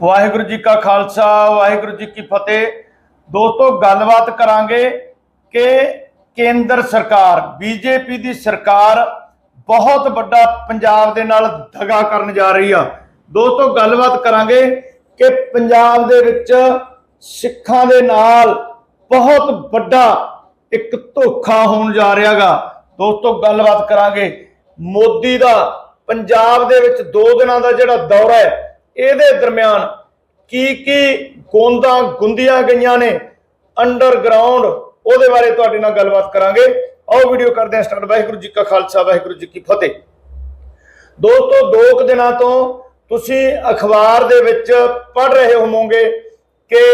ਵਾਹਿਗੁਰੂ ਜੀ ਕਾ ਖਾਲਸਾ, ਵਾਹਿਗੁਰੂ ਜੀ ਕੀ ਫਤਿਹ। ਦੋਸਤੋ, ਗੱਲਬਾਤ ਕਰਾਂਗੇ ਕਿ ਕੇਂਦਰ ਸਰਕਾਰ, ਬੀਜੇਪੀ ਦੀ ਸਰਕਾਰ ਬਹੁਤ ਵੱਡਾ ਪੰਜਾਬ ਦੇ ਨਾਲ ਦਗਾ ਕਰਨ ਜਾ ਰਹੀ ਆ। ਦੋਸਤੋ, ਗੱਲਬਾਤ ਕਰਾਂਗੇ ਕਿ ਪੰਜਾਬ ਦੇ ਵਿੱਚ ਸਿੱਖਾਂ ਦੇ ਨਾਲ ਬਹੁਤ ਵੱਡਾ ਇੱਕ ਧੋਖਾ ਹੋਣ ਜਾ ਰਿਹਾਗਾ। ਦੋਸਤੋ, ਗੱਲਬਾਤ ਕਰਾਂਗੇ। ਮੋਦੀ ਦਾ ਪੰਜਾਬ ਦੇ ਵਿੱਚ 2 ਦਿਨਾਂ ਦਾ ਜਿਹੜਾ ਦੌਰਾ ਹੈ ਇਹਦੇ ਦਰਮਿਆਨ ਕੀ ਕੀ ਗੋਂਦਾਂ ਗੁੰਦੀਆਂ ਗਈਆਂ ਨੇ ਅੰਡਰਗਰਾਉਂਡ ਉਹਦੇ ਬਾਰੇ ਤੁਹਾਡੇ ਨਾਲ ਗੱਲਬਾਤ ਕਰਾਂਗੇ। ਆਓ ਵੀਡੀਓ ਕਰਦੇ ਹਾਂ ਸਟਾਰਟ ਵਾਹਿਗੁਰੂ ਜੀ ਕਾ ਖਾਲਸਾ, ਵਾਹਿਗੁਰੂ ਜੀ ਕੀ ਫਤਿਹ। ਦੋਸਤੋ, ਦੋ ਕੁ ਦਿਨਾਂ ਤੋਂ ਤੁਸੀਂ ਅਖਬਾਰ ਦੇ ਵਿੱਚ ਪੜ੍ਹ ਰਹੇ ਹੋਵੋਗੇ ਕਿ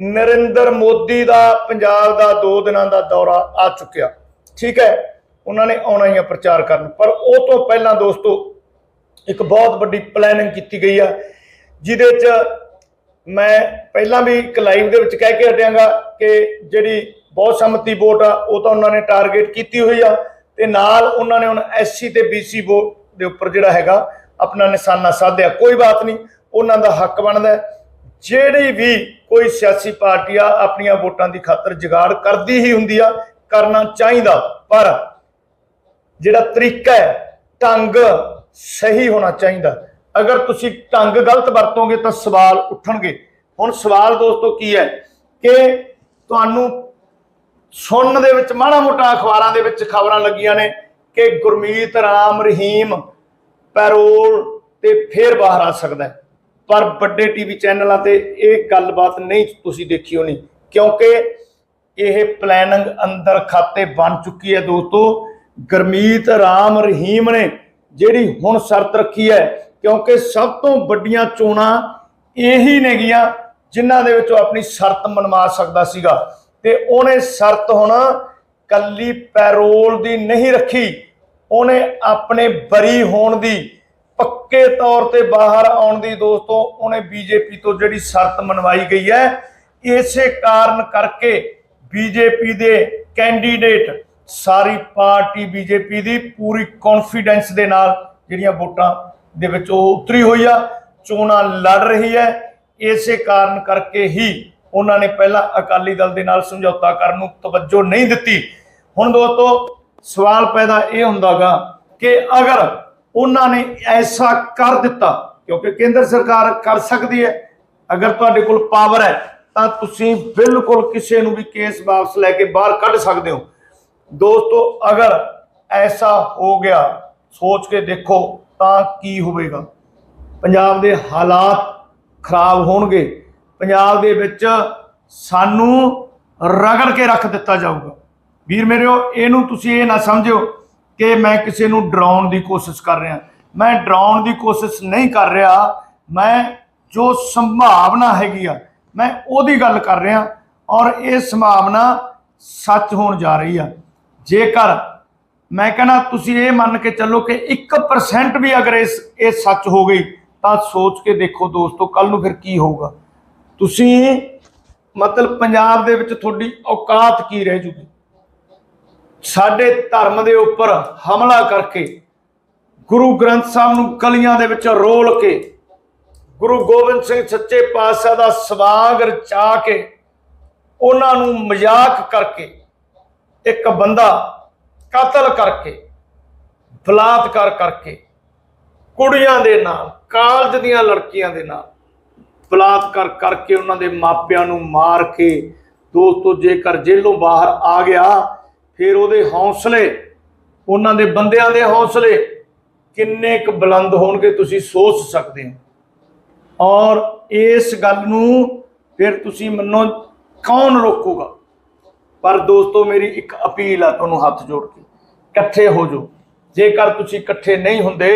ਨਰਿੰਦਰ ਮੋਦੀ ਦਾ, ਪੰਜਾਬ ਦਾ 2 ਦਿਨਾਂ ਦਾ ਦੌਰਾ ਆ ਚੁੱਕਿਆ। ਠੀਕ ਹੈ, ਉਹਨਾਂ ਨੇ ਆਉਣਾ ਹੀ ਆ ਪ੍ਰਚਾਰ ਕਰਨ। ਪਰ ਉਹ ਤੋਂ ਪਹਿਲਾਂ ਦੋਸਤੋ ਇੱਕ ਬਹੁਤ ਵੱਡੀ ਪਲੈਨਿੰਗ ਕੀਤੀ ਗਈ ਆ, ਜਿਹਦੇ 'ਚ ਮੈਂ ਪਹਿਲਾਂ ਵੀ ਇੱਕ ਲਾਈਵ ਦੇ ਵਿੱਚ ਕਹਿ ਕੇ ਹਟਿਆਂਗਾ ਕਿ ਜਿਹੜੀ ਬਹੁਤ ਸੰਮਤੀ ਵੋਟ ਆ, ਉਹ ਤਾਂ ਉਹਨਾਂ ਨੇ ਟਾਰਗੇਟ ਕੀਤੀ ਹੋਈ ਆ ਤੇ ਨਾਲ ਉਹਨਾਂ ਨੇ ਹੁਣ ਐਸਸੀ ਤੇ ਬੀਸੀ ਵੋਟ ਦੇ ਉੱਪਰ ਜਿਹੜਾ ਹੈਗਾ, ਆਪਣਾ ਨਿਸ਼ਾਨਾ ਸਾਧਿਆ। ਕੋਈ ਬਾਤ ਨਹੀਂ, ਉਹਨਾਂ ਦਾ ਹੱਕ ਬਣਦਾ ਜਿਹੜੀ ਵੀ ਕੋਈ ਸਿਆਸੀ ਪਾਰਟੀ ਆ, ਆਪਣੀਆਂ ਵੋਟਾਂ ਦੀ ਖਾਤਰ ਜੁਗਾੜ ਕਰਦੀ ਹੀ ਹੁੰਦੀ ਆ, ਕਰਨਾ ਚਾਹੀਦਾ। ਪਰ ਜਿਹੜਾ ਤਰੀਕਾ ਹੈ, ਢੰਗ ਸਹੀ ਹੋਣਾ ਚਾਹੀਦਾ। ਅਗਰ ਤੁਸੀਂ ਢੰਗ ਗਲਤ ਵਰਤੋਗੇ ਤਾਂ ਸਵਾਲ ਉੱਠਣਗੇ। ਹੁਣ ਸਵਾਲ ਦੋਸਤੋ ਕੀ ਹੈ ਕਿ ਤੁਹਾਨੂੰ ਸੁਣਨ ਦੇ ਵਿੱਚ, ਮਾੜਾ ਮੋਟਾ ਅਖਬਾਰਾਂ ਦੇ ਵਿੱਚ ਖਬਰਾਂ ਲੱਗੀਆਂ ਨੇ ਕਿ ਗੁਰਮੀਤ ਰਾਮ ਰਹੀਮ ਪੈਰੋਲ ਤੇ ਫੇਰ ਬਾਹਰ ਆ ਸਕਦਾ ਹੈ। ਪਰ ਵੱਡੇ ਟੀਵੀ ਚੈਨਲਾਂ ਤੇ ਇਹ ਗੱਲਬਾਤ ਨਹੀਂ ਤੁਸੀਂ ਦੇਖੀ ਹੋਣੀ, ਕਿਉਂਕਿ ਇਹ ਪਲੈਨਿੰਗ ਅੰਦਰ ਖਾਤੇ ਬਣ ਚੁੱਕੀ ਹੈ ਦੋਸਤੋ। ਗੁਰਮੀਤ ਰਾਮ ਰਹੀਮ ਨੇ ਜਿਹੜੀ ਹੁਣ ਸ਼ਰਤ ਰੱਖੀ ਹੈ, ਕਿਉਂਕਿ ਸਭ ਤੋਂ ਵੱਡੀਆਂ ਚੋਣਾਂ ਇਹੀ ਨੇਗੀਆਂ ਜਿਨ੍ਹਾਂ ਦੇ ਵਿੱਚ ਉਹ ਆਪਣੀ ਸ਼ਰਤ ਮਨਵਾ ਸਕਦਾ ਸੀਗਾ। ਤੇ ਉਹਨੇ ਸ਼ਰਤ ਹੁਣ ਕੱਲੀ ਪੈਰੋਲ ਦੀ ਨਹੀਂ ਰੱਖੀ, ਉਹਨੇ ਆਪਣੇ ਬਰੀ ਹੋਣ ਦੀ, ਪੱਕੇ ਤੌਰ ਤੇ ਬਾਹਰ ਆਉਣ ਦੀ ਦੋਸਤੋ, ਉਹਨੇ ਬੀਜੇਪੀ ਤੋਂ ਜਿਹੜੀ ਸ਼ਰਤ ਮਨਵਾਈ ਗਈ ਹੈ, ਇਸੇ ਕਾਰਨ ਕਰਕੇ ਬੀਜੇਪੀ ਦੇ ਕੈਂਡੀਡੇਟ ਸਾਰੀ ਪਾਰਟੀ ਬੀਜੇਪੀ ਦੀ ਪੂਰੀ ਕੌਨਫੀਡੈਂਸ ਦੇ ਨਾਲ ਜਿਹੜੀਆਂ ਵੋਟਾਂ ਦੇ ਵਿੱਚ ਉਹ ਉਤਰੀ ਹੋਈ ਆ, ਚੋਣਾਂ ਲੜ ਰਹੀ ਹੈ। ਇਸੇ ਕਾਰਨ ਕਰਕੇ ਹੀ ਉਹਨਾਂ ਨੇ ਪਹਿਲਾਂ ਅਕਾਲੀ ਦਲ ਦੇ ਨਾਲ ਸਮਝੌਤਾ ਕਰਨ ਨੂੰ ਤਵੱਜੋ ਨਹੀਂ ਦਿੱਤੀ। ਹੁਣ ਦੋਸਤੋ, ਸਵਾਲ ਪੈਦਾ ਇਹ ਹੁੰਦਾਗਾ ਕਿ ਅਗਰ ਉਹਨਾਂ ਨੇ ਐਸਾ ਕਰ ਦਿੱਤਾ, ਕਿਉਂਕਿ ਕੇਂਦਰ ਸਰਕਾਰ ਕਰ ਸਕਦੀ ਹੈ, ਅਗਰ ਤੁਹਾਡੇ ਕੋਲ ਪਾਵਰ ਹੈ, ਤਾਂ ਤੁਸੀਂ ਬਿਲਕੁਲ ਕਿਸੇ ਨੂੰ ਵੀ ਕੇਸ ਵਾਪਸ ਲੈ ਕੇ ਬਾਹਰ ਕੱਢ ਸਕਦੇ ਹੋ। ਦੋਸਤੋ, ਅਗਰ ਐਸਾ ਹੋ ਗਿਆ, ਸੋਚ ਕੇ ਦੇਖੋ ਤਾਂ ਕੀ ਹੋਵੇਗਾ। ਪੰਜਾਬ ਦੇ ਹਾਲਾਤ ਖਰਾਬ ਹੋਣਗੇ। ਪੰਜਾਬ ਦੇ ਵਿੱਚ ਸਾਨੂੰ ਰਗੜ ਕੇ ਰੱਖ ਦਿੱਤਾ ਜਾਊਗਾ। ਵੀਰ ਮੇਰਿਓ, ਇਹਨੂੰ ਤੁਸੀਂ ਇਹ ਨਾ ਸਮਝਿਓ ਕਿ ਮੈਂ ਕਿਸੇ ਨੂੰ ਡਰਾਉਣ ਦੀ ਕੋਸ਼ਿਸ਼ ਕਰ ਰਿਹਾ। ਮੈਂ ਡਰਾਉਣ ਦੀ ਕੋਸ਼ਿਸ਼ ਨਹੀਂ ਕਰ ਰਿਹਾ। ਮੈਂ ਜੋ ਸੰਭਾਵਨਾ ਹੈਗੀ ਆ, ਮੈਂ ਉਹਦੀ ਗੱਲ ਕਰ ਰਿਹਾ ਔਰ ਇਹ ਸੰਭਾਵਨਾ ਸੱਚ ਹੋਣ ਜਾ ਰਹੀ ਆ। ਜੇਕਰ ਮੈਂ ਕਹਿੰਦਾ ਤੁਸੀਂ ਇਹ ਮੰਨ ਕੇ ਚੱਲੋ ਕਿ 1% ਵੀ ਅਗਰ ਇਸ, ਇਹ ਸੱਚ ਹੋ ਗਈ, ਤਾਂ ਸੋਚ ਕੇ ਦੇਖੋ ਦੋਸਤੋ ਕੱਲ ਨੂੰ ਫਿਰ ਕੀ ਹੋਊਗਾ। ਤੁਸੀਂ ਮਤਲਬ ਪੰਜਾਬ ਦੇ ਵਿੱਚ ਤੁਹਾਡੀ ਔਕਾਤ ਕੀ ਰਹਿ ਜੂਗੀ? ਸਾਡੇ ਧਰਮ ਦੇ ਉੱਪਰ ਹਮਲਾ ਕਰਕੇ ਗੁਰੂ ਗ੍ਰੰਥ ਸਾਹਿਬ ਨੂੰ ਗਲੀਆਂ ਦੇ ਵਿੱਚ ਰੋਲ ਕੇ, ਗੁਰੂ ਗੋਬਿੰਦ ਸਿੰਘ ਸੱਚੇ ਪਾਤਸ਼ਾਹ ਦਾ ਸਵਾਗ ਰਚਾ ਕੇ, ਉਹਨਾਂ ਨੂੰ ਮਜ਼ਾਕ ਕਰਕੇ ਇੱਕ ਬੰਦਾ ਕਤਲ ਕਰਕੇ, ਬਲਾਤਕਾਰ ਕਰਕੇ, ਕੁੜੀਆਂ ਦੇ ਨਾਲ, ਕਾਲਜ ਦੀਆਂ ਲੜਕੀਆਂ ਦੇ ਨਾਲ, ਬਲਾਤਕਾਰ ਕਰਕੇ ਉਹਨਾਂ ਦੇ ਮਾਪਿਆਂ ਨੂੰ ਮਾਰ ਕੇ ਦੋਸਤੋ ਜੇਕਰ ਜੇਲੋਂ ਬਾਹਰ ਆ ਗਿਆ, ਫਿਰ ਉਹਦੇ ਹੌਸਲੇ, ਉਹਨਾਂ ਦੇ ਬੰਦਿਆਂ ਦੇ ਹੌਸਲੇ ਕਿੰਨੇ ਕੁ ਬੁਲੰਦ ਹੋਣਗੇ ਤੁਸੀਂ ਸੋਚ ਸਕਦੇ ਹੋ। ਔਰ ਇਸ ਗੱਲ ਨੂੰ ਫਿਰ ਤੁਸੀਂ ਮੰਨੋ ਕੌਣ ਰੋਕੂਗਾ? ਪਰ ਦੋਸਤੋ, ਮੇਰੀ ਇੱਕ ਅਪੀਲ ਆ ਤੁਹਾਨੂੰ ਹੱਥ ਜੋੜ ਕੇ, ਇਕੱਠੇ ਹੋ ਜਾਓ। ਜੇਕਰ ਤੁਸੀਂ ਇਕੱਠੇ ਨਹੀਂ ਹੁੰਦੇ,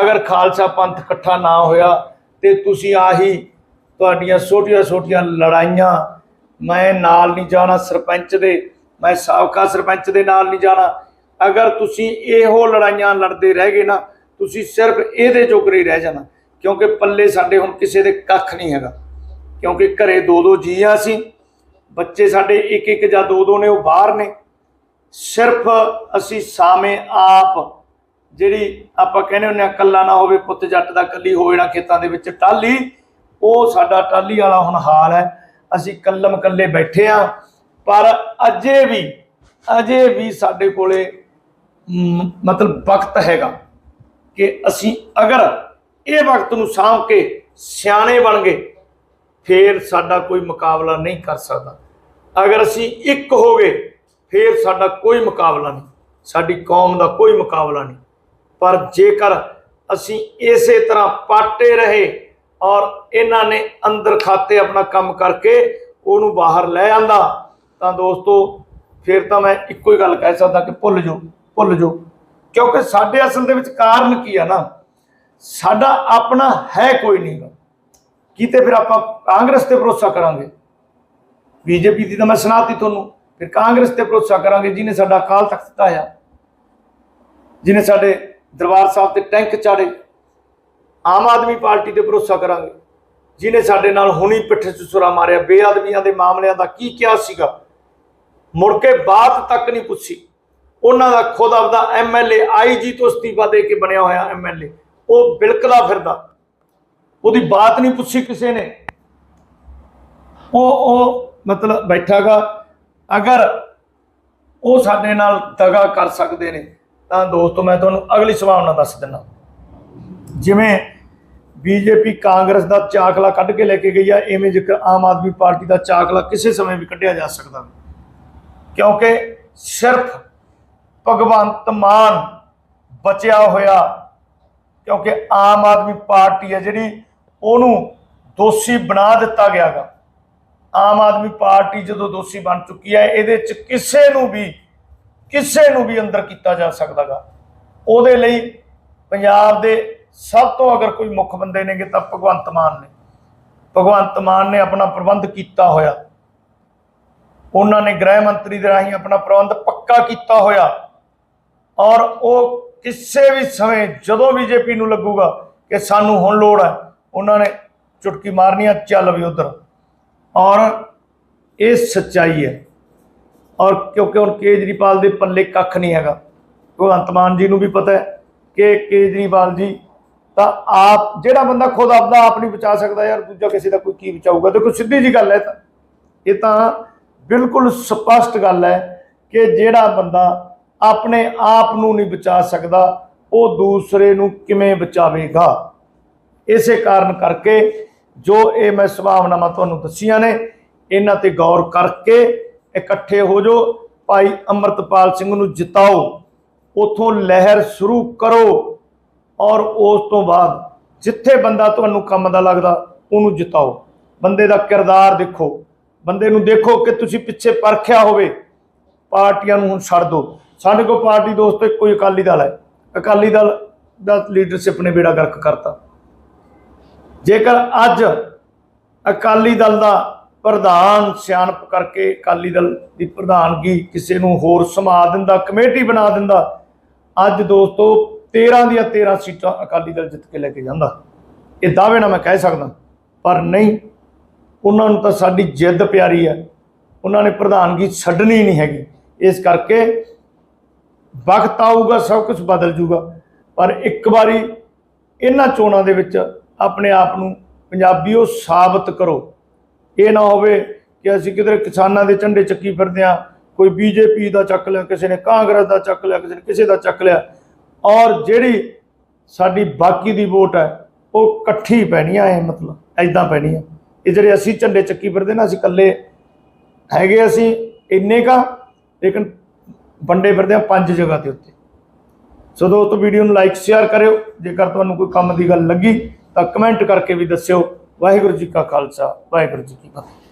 ਅਗਰ ਖਾਲਸਾ ਪੰਥ ਇਕੱਠਾ ਨਾ ਹੋਇਆ, ਤੇ ਤੁਸੀਂ ਆਹੀ ਤੁਹਾਡੀਆਂ ਛੋਟੀਆਂ-ਛੋਟੀਆਂ ਲੜਾਈਆਂ, ਮੈਂ ਨਾਲ ਨਹੀਂ ਜਾਣਾ ਸਰਪੰਚ ਦੇ, ਮੈਂ ਸਾਬਕਾ ਸਰਪੰਚ ਦੇ ਨਾਲ ਨਹੀਂ ਜਾਣਾ। ਅਗਰ ਤੁਸੀਂ ਇਹੋ ਲੜਾਈਆਂ ਲੜਦੇ ਰਹਿ ਗਏ ਨਾ, ਤੁਸੀਂ ਸਿਰਫ ਇਹਦੇ ਜੋਗਰੇ ਹੀ ਰਹਿ ਜਾਣਾ, ਕਿਉਂਕਿ ਪੱਲੇ ਸਾਡੇ ਹੁਣ ਕਿਸੇ ਦੇ ਕੱਖ ਨਹੀਂ ਹੈਗਾ। ਕਿਉਂਕਿ ਘਰੇ ਦੋ ਦੋ ਜੀ ਆ ਅਸੀਂ ਬੱਚੇ ਸਾਡੇ ਇੱਕ ਇੱਕ ਜਾਂ ਦੋ ਦੋ ਨੇ, ਉਹ ਬਾਹਰ ਨੇ। ਸਿਰਫ ਅਸੀਂ ਸਾਵੇਂ ਆਪ ਜਿਹੜੀ ਆਪਾਂ ਕਹਿੰਦੇ ਹੁੰਦੇ ਆ ਕੱਲਾ ਨਾ ਹੋਵੇ, ਪੁੱਤ ਜੱਟ ਦਾ ਕੱਲੀ ਹੋਵੇ ਨਾ ਖੇਤਾਂ ਦੇ ਵਿੱਚ ਟਾਲੀ ਉਹ ਸਾਡਾ ਟਾਲੀ ਵਾਲਾ ਹੁਣ ਹਾਲ ਹੈ। ਅਸੀਂ ਕੱਲਮ ਕੱਲੇ ਬੈਠੇ ਆ ਪਰ ਅਜੇ ਵੀ ਅਜੇ ਵੀ ਸਾਡੇ ਕੋਲੇ ਮਤਲਬ ਵਕਤ ਹੈਗਾ ਕਿ ਅਸੀਂ ਅਗਰ ਇਹ ਵਕਤ ਨੂੰ ਸਾਂਭ ਕੇ ਸਿਆਣੇ ਬਣ ਗਏ, ਫੇਰ ਸਾਡਾ ਕੋਈ ਮੁਕਾਬਲਾ ਨਹੀਂ ਕਰ ਸਕਦਾ। ਅਗਰ ਅਸੀਂ ਇੱਕ ਹੋ ਗਏ ਫੇਰ ਸਾਡਾ ਕੋਈ ਮੁਕਾਬਲਾ ਨਹੀਂ। ਸਾਡੀ ਕੌਮ ਦਾ ਕੋਈ ਮੁਕਾਬਲਾ ਨਹੀਂ। ਪਰ ਜੇਕਰ ਅਸੀਂ ਇਸੇ ਤਰ੍ਹਾਂ ਪਾਟੇ ਰਹੇ ਔਰ ਇਹਨਾਂ ਨੇ ਅੰਦਰ ਖਾਤੇ ਆਪਣਾ ਕੰਮ ਕਰਕੇ ਉਹਨੂੰ ਬਾਹਰ ਲੈ ਆਂਦਾ, ਤਾਂ ਦੋਸਤੋ, ਫਿਰ ਤਾਂ ਮੈਂ ਇੱਕੋ ਹੀ ਗੱਲ ਕਹਿ ਸਕਦਾ ਕਿ ਭੁੱਲ ਜਾਓ ਭੁੱਲ ਜਾਓ। ਕਿਉਂਕਿ ਸਾਡੇ ਅਸਲ ਦੇ ਵਿੱਚ ਕਾਰਨ ਕੀ ਆ ਨਾ, ਸਾਡਾ ਆਪਣਾ ਹੈ ਕੋਈ ਨਹੀਂ ਕਿਤੇ ਫਿਰ ਆਪਾਂ ਕਾਂਗਰਸ ਤੇ ਭਰੋਸਾ ਕਰਾਂਗੇ? ਬੀਜੇਪੀ ਦੀ ਤਾਂ ਮੈਂ ਸੁਣਾਤੀ ਤੁਹਾਨੂੰ ਫਿਰ ਕਾਂਗਰਸ ਤੇ ਭਰੋਸਾ ਕਰਾਂਗੇ, ਜਿਹਨੇ ਸਾਡਾ ਅਕਾਲ ਤਖਤ ਧਾਇਆ ਜਿਹਨੇ ਸਾਡੇ ਦਰਬਾਰ ਸਾਹਿਬ ਤੇ ਟੈਂਕ ਚਾੜੇ, ਆਮ ਆਦਮੀ ਪਾਰਟੀ ਤੇ ਭਰੋਸਾ ਕਰਾਂਗੇ, ਜਿਹਨੇ ਸਾਡੇ ਨਾਲ ਹੁਣੀ ਪਿੱਠ 'ਚ ਸੁਰਾ ਮਾਰਿਆ, ਬੇਅਦਬੀਆਂ ਦੇ ਮਾਮਲਿਆਂ ਦਾ ਕੀ ਕਿਹਾ ਸੀਗਾ? ਮੁੜ ਕੇ ਬਾਤ ਤੱਕ ਨਹੀਂ ਪੁੱਛੀ। ਉਹਨਾਂ ਦਾ ਖੁਦ ਆਪਦਾ ਐਮਐਲਏ ਆਈਜੀ ਤੋਂ ਅਸਤੀਫਾ ਦੇ ਕੇ ਬਣਿਆ ਹੋਇਆ ਐਮਐਲਏ ਉਹ ਬਿਲਕਦਾ ਫਿਰਦਾ। ਉਹਦੀ ਬਾਤ ਨਹੀਂ ਪੁੱਛੀ ਕਿਸੇ ਨੇ। ਉਹ ਉਹ ਮਤਲਬ ਬੈਠਾਗਾ, ਅਗਰ ਉਹ ਸਾਡੇ ਨਾਲ ਦਗਾ ਕਰ ਸਕਦੇ ਨੇ, ਤਾਂ ਦੋਸਤੋ ਮੈਂ ਤੁਹਾਨੂੰ ਅਗਲੀ ਸੰਭਾਵਨਾ ਦੱਸ ਦਿੰਦਾ। ਜਿਵੇਂ ਬੀਜੇਪੀ ਕਾਂਗਰਸ ਦਾ ਚਾਕਲਾ ਕੱਢ ਕੇ ਲੈ ਕੇ ਗਈ ਆ ਐਵੇਂ ਜੇਕਰ ਆਮ ਆਦਮੀ ਪਾਰਟੀ ਦਾ ਚਾਕਲਾ ਕਿਸੇ ਸਮੇਂ ਵੀ ਕੱਢਿਆ ਜਾ ਸਕਦਾ। ਕਿਉਂਕਿ ਸਿਰਫ ਭਗਵੰਤ ਮਾਨ ਬਚਿਆ ਹੋਇਆ, ਕਿਉਂਕਿ ਆਮ ਆਦਮੀ ਪਾਰਟੀ ਹੈ ਜਿਹੜੀ, ਉਹਨੂੰ ਦੋਸ਼ੀ ਬਣਾ ਦਿੱਤਾ ਗਿਆਗਾ। ਆਮ ਆਦਮੀ ਪਾਰਟੀ ਜਦੋਂ ਦੋਸ਼ੀ ਬਣ ਚੁੱਕੀ ਹੈ, ਇਹਦੇ ਚ ਕਿਸੇ ਨੂੰ ਵੀ, ਕਿਸੇ ਨੂੰ ਵੀ ਅੰਦਰ ਕੀਤਾ ਜਾ ਸਕਦਾਗਾ। ਉਹਦੇ ਲਈ ਪੰਜਾਬ ਦੇ ਸਭ ਤੋਂ ਅਗਰ ਕੋਈ ਮੁੱਖ ਬੰਦੇ ਨੇਗੇ ਤਾਂ ਭਗਵੰਤ ਮਾਨ ਨੇ। ਭਗਵੰਤ ਮਾਨ ਨੇ ਆਪਣਾ ਪ੍ਰਬੰਧ ਕੀਤਾ ਹੋਇਆ। ਉਹਨਾਂ ਨੇ ਗ੍ਰਹਿ ਮੰਤਰੀ ਦੇ ਰਾਹੀਂ ਆਪਣਾ ਪ੍ਰਬੰਧ ਪੱਕਾ ਕੀਤਾ ਹੋਇਆ। ਔਰ ਉਹ ਕਿਸੇ ਵੀ ਸਮੇਂ ਜਦੋਂ ਬੀਜੇਪੀ ਨੂੰ ਲੱਗੂਗਾ ਕਿ ਸਾਨੂੰ ਹੁਣ ਲੋੜ ਹੈ, ਉਹਨਾਂ ਨੇ ਚੁਟਕੀ ਮਾਰਨੀ ਆ ਚੱਲ ਵੀ ਉਧਰ। ਔਰ ਇਹ ਸੱਚਾਈ ਹੈ। ਔਰ ਕਿਉਂਕਿ ਹੁਣ ਕੇਜਰੀਵਾਲ ਦੇ ਪੱਲੇ ਕੱਖ ਨਹੀਂ ਹੈਗਾ। ਭਗਵੰਤ ਮਾਨ ਜੀ ਨੂੰ ਵੀ ਪਤਾ ਹੈ ਕਿ ਕੇਜਰੀਵਾਲ ਜੀ ਤਾਂ ਆਪ ਜਿਹੜਾ ਬੰਦਾ ਖੁਦ ਆਪਦਾ ਆਪ ਨਹੀਂ ਬਚਾ ਸਕਦਾ ਯਾਰ, ਦੂਜਾ ਕਿਸੇ ਦਾ ਕੋਈ ਕੀ ਬਚਾਊਗਾ। ਦੇਖੋ, ਸਿੱਧੀ ਜੀ ਗੱਲ ਹੈ ਤਾਂ। ਇਹ ਤਾਂ ਬਿਲਕੁਲ ਸਪਸ਼ਟ ਗੱਲ ਹੈ ਕਿ ਜਿਹੜਾ ਬੰਦਾ ਆਪਣੇ ਆਪ ਨੂੰ ਨਹੀਂ ਬਚਾ ਸਕਦਾ, ਉਹ ਦੂਸਰੇ ਨੂੰ ਕਿਵੇਂ ਬਚਾਵੇਗਾ? ਇਸੇ ਕਾਰਨ ਕਰਕੇ ਜੋ ਇਹ ਮੈਂ ਸੰਭਾਵਨਾਵਾਂ ਤੁਹਾਨੂੰ ਦੱਸੀਆਂ ਨੇ, ਇਹਨਾਂ ਤੇ ਗੌਰ ਕਰਕੇ ਇਕੱਠੇ ਹੋ ਜਾਓ। ਭਾਈ ਅਮਰਤਪਾਲ ਸਿੰਘ ਨੂੰ ਜਿਤਾਓ। ਉਥੋਂ ਲਹਿਰ ਸ਼ੁਰੂ ਕਰੋ ਔਰ ਉਸ ਤੋਂ ਬਾਅਦ ਜਿੱਥੇ ਬੰਦਾ ਤੁਹਾਨੂੰ ਕੰਮ ਦਾ ਲੱਗਦਾ, ਉਹਨੂੰ ਜਿਤਾਓ। ਬੰਦੇ ਦਾ ਕਿਰਦਾਰ ਦੇਖੋ। ਬੰਦੇ ਨੂੰ ਦੇਖੋ ਕਿ ਤੁਸੀਂ ਪਿੱਛੇ ਪਰਖਿਆ ਹੋਵੇ। ਪਾਰਟੀਆਂ ਨੂੰ ਹੁਣ ਛੱਡ ਦਿਓ। ਸਾਡੇ ਕੋਲ ਪਾਰਟੀ ਦੋਸਤੋ ਇੱਕੋ ਹੀ ਅਕਾਲੀ ਦਲ ਹੈ। ਅਕਾਲੀ ਦਲ ਦਾ ਲੀਡਰਸ਼ਿਪ ਨੇ ਬੇੜਾ ਗਰਕ ਕਰਤਾ। ਜੇਕਰ ਅੱਜ ਅਕਾਲੀ ਦਲ ਦਾ ਪ੍ਰਧਾਨ ਸਿਆਣਪ ਕਰਕੇ ਅਕਾਲੀ ਦਲ ਦੀ ਪ੍ਰਧਾਨਗੀ ਕਿਸੇ ਨੂੰ ਹੋਰ ਸਮਾ ਦਿੰਦਾ, ਕਮੇਟੀ ਬਣਾ ਦਿੰਦਾ, ਅੱਜ ਦੋਸਤੋ 13 ਦੀਆਂ 13 ਸੀਟਾਂ ਅਕਾਲੀ ਦਲ ਜਿੱਤ ਕੇ ਲੈ ਕੇ ਜਾਂਦਾ। ਇਹ ਦਾਅਵੇ ਨਾਲ ਮੈਂ ਕਹਿ ਸਕਦਾ, ਪਰ ਨਹੀਂ, ਉਹਨਾਂ ਨੂੰ ਤਾਂ ਸਾਡੀ ਜਿੱਦ ਪਿਆਰੀ ਹੈ। ਉਹਨਾਂ ਨੇ ਪ੍ਰਧਾਨਗੀ ਛੱਡਣੀ ਨਹੀਂ ਹੈਗੀ। ਇਸ ਕਰਕੇ ਵਕਤ ਆਊਗਾ, ਸਭ ਕੁਝ ਬਦਲ ਜੂਗਾ ਪਰ ਇੱਕ ਵਾਰੀ ਇਹਨਾਂ ਚੋਣਾਂ ਦੇ ਵਿੱਚ ਆਪਣੇ ਆਪ ਨੂੰ ਪੰਜਾਬੀਓ ਸਾਬਤ ਕਰੋ। ਇਹ ਨਾ ਹੋਵੇ ਕਿ ਅਸੀਂ ਕਿਧਰੇ ਕਿਸਾਨਾਂ ਦੇ ਝੰਡੇ ਚੱਕੀ ਫਿਰਦੇ ਆ ਕੋਈ ਬੀਜੇਪੀ ਦਾ ਚੱਕ ਲਿਆ, ਕਿਸੇ ਨੇ ਕਾਂਗਰਸ ਦਾ ਚੱਕ ਲਿਆ, ਕਿਸੇ ਨੇ ਕਿਸੇ ਦਾ ਚੱਕ ਲਿਆ। ਔਰ ਜਿਹੜੀ ਸਾਡੀ ਬਾਕੀ ਦੀ ਵੋਟ ਹੈ, ਉਹ ਇਕੱਠੀ ਪੈਣੀ ਆ, ਇਹ ਮਤਲਬ ਐਦਾਂ ਪੈਣੀ ਆ। ਇਹ ਜਿਹੜੇ ਅਸੀਂ ਝੰਡੇ ਚੱਕੀ ਫਿਰਦੇ ਨਾ, ਅਸੀਂ ਇਕੱਲੇ ਹੈਗੇ ਅਸੀਂ, ਇੰਨੇ ਕਾ, ਲੇਕਿਨ ਵੰਡੇ ਫਿਰਦੇ ਆ ਪੰਜ ਜਗ੍ਹਾ ਦੇ ਉੱਤੇ। ਸੋ ਦੋਸਤੋ, ਵੀਡੀਓ ਨੂੰ ਲਾਈਕ ਸ਼ੇਅਰ ਕਰਿਓ। ਜੇਕਰ ਤੁਹਾਨੂੰ ਕੋਈ ਕੰਮ ਦੀ ਗੱਲ ਲੱਗੀ ਤਾਂ ਕਮੈਂਟ ਕਰਕੇ ਵੀ ਦੱਸਿਓ। ਵਾਹਿਗੁਰੂ ਜੀ ਕਾ ਖਾਲਸਾ ਵਾਹਿਗੁਰੂ ਜੀ ਕੀ ਫਤਿਹ।